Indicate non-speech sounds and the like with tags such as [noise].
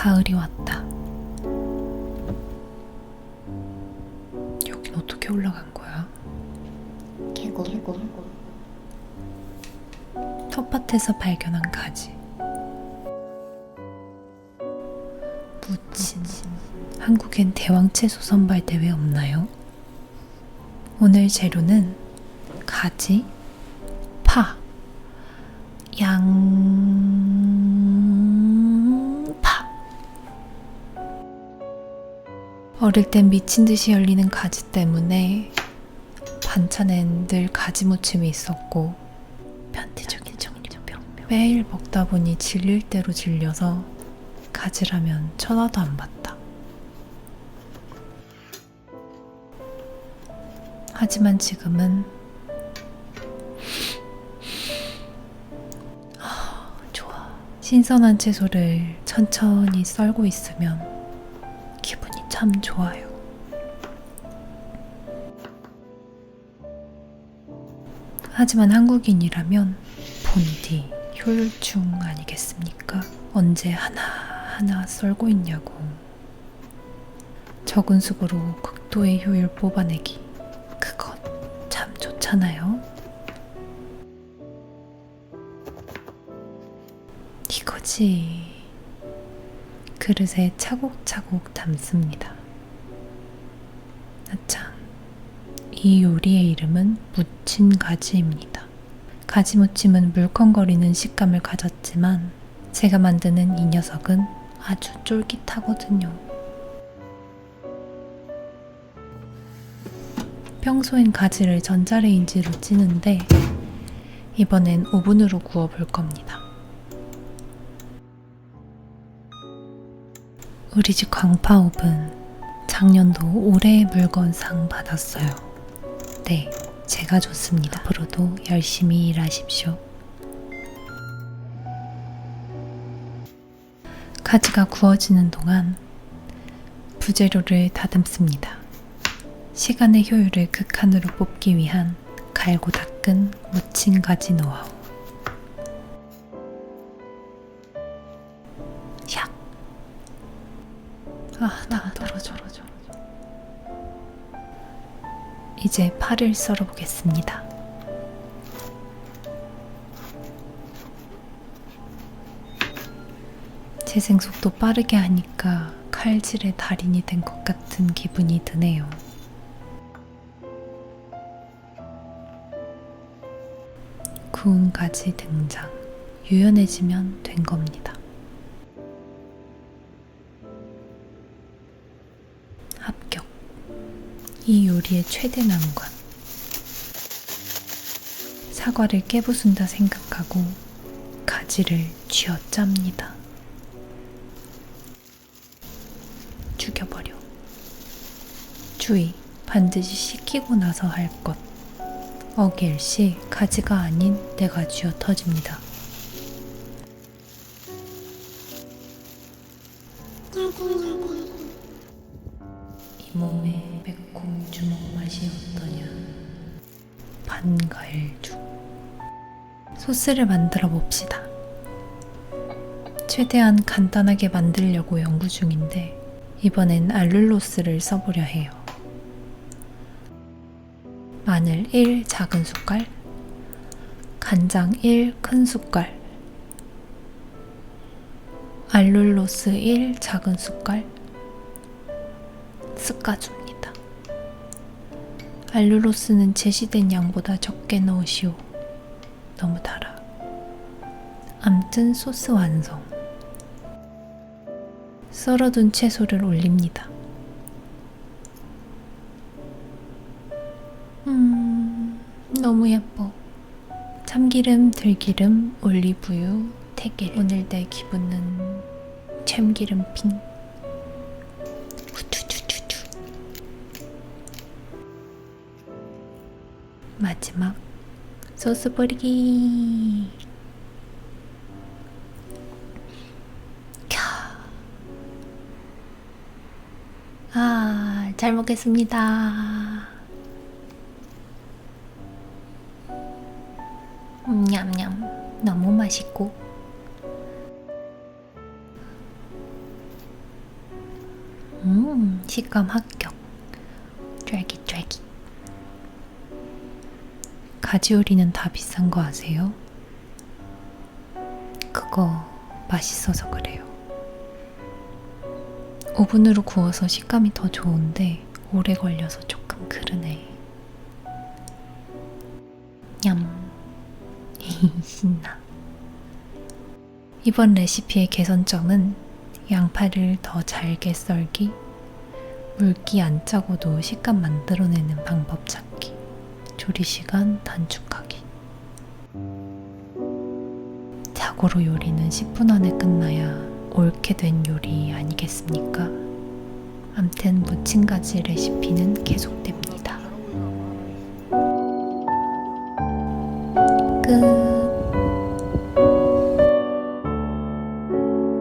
가을이 왔다. 여긴 어떻게 올라간 거야? 개구 개구 텃밭에서 발견한 가지. 무친. 한국엔 대왕채소 선발 대회 없나요? 오늘 재료는 가지, 파, 양 어릴 땐 미친 듯이 열리는 가지 때문에 반찬엔 늘 가지 무침이 있었고 편태적인 정리병 매일 먹다 보니 질릴 대로 질려서 가지라면 천하도 안 봤다. 하지만 지금은 아. 신선한 채소를 천천히 썰고 있으면 참 좋아요. 하지만 한국인이라면 본디 효율충 아니겠습니까? 언제 하나하나 썰고 있냐고. 적은 수고로 극도의 효율 뽑아내기. 그것 참 좋잖아요. 이거지. 그릇에 차곡차곡 담습니다. 아참. 이 요리의 이름은 무친 가지입니다. 가지 무침은 물컹거리는 식감을 가졌지만 제가 만드는 이 녀석은 아주 쫄깃하거든요. 평소엔 가지를 전자레인지로 찌는데 이번엔 오븐으로 구워 볼 겁니다. 우리 집 광파 오븐 작년도 올해의 물건상 받았어요. 네, 제가 좋습니다. 앞으로도 열심히 일하십시오. 가지가 구워지는 동안 부재료를 다듬습니다. 시간의 효율을 극한으로 뽑기 위한 갈고 닦은 무친 가지 노하우. 이제 파를 썰어 보겠습니다. 재생 속도 빠르게 하니까 칼질의 달인이 된 것 같은 기분이 드네요. 구운 가지 등장. 유연해지면 된 겁니다. 이 요리의 최대 난관. 사과를 깨부순다 생각하고 가지를 쥐어짭니다. 죽여버려. 주의, 반드시 식히고 나서 할 것. 어길 시 가지가 아닌 내가 쥐어 터집니다. 몸의 매콤 주먹 맛이 어떠냐? 반가일주. 소스를 만들어 봅시다. 최대한 간단하게 만들려고 연구 중인데 이번엔 알룰로스를 써보려 해요. 마늘 1 작은 숟갈, 간장 1 큰 숟갈, 알룰로스 1 작은 숟갈, 쓱가줍니다. 알룰로스는 제시된 양보다 적게 넣으시오. 너무 달아. 암튼 소스 완성. 썰어둔 채소를 올립니다. 음, 너무 예뻐. 참기름, 들기름, 올리브유, 태길. 오늘 내 기분은 참기름 핑. 마지막 소스 뿌리기. 캬. 아, 잘 먹겠습니다. 음, 냠냠. 너무 맛있고. 음, 식감 합격. 쫄깃쫄깃. 가지 요리는 다 비싼 거 아세요? 그거 맛있어서 그래요. 오븐으로 구워서 식감이 더 좋은데 오래 걸려서 조금 그러네. 냠. 신나. [laughs] 이번 레시피의 개선점은 양파를 더 잘게 썰기, 물기 안 짜고도 식감 만들어내는 방법 찾기, 조리 시간 단축하기. 자고로 요리는 10분 안에 끝나야 옳게 된 요리 아니겠습니까? 암튼 무침가지 레시피는 계속됩니다.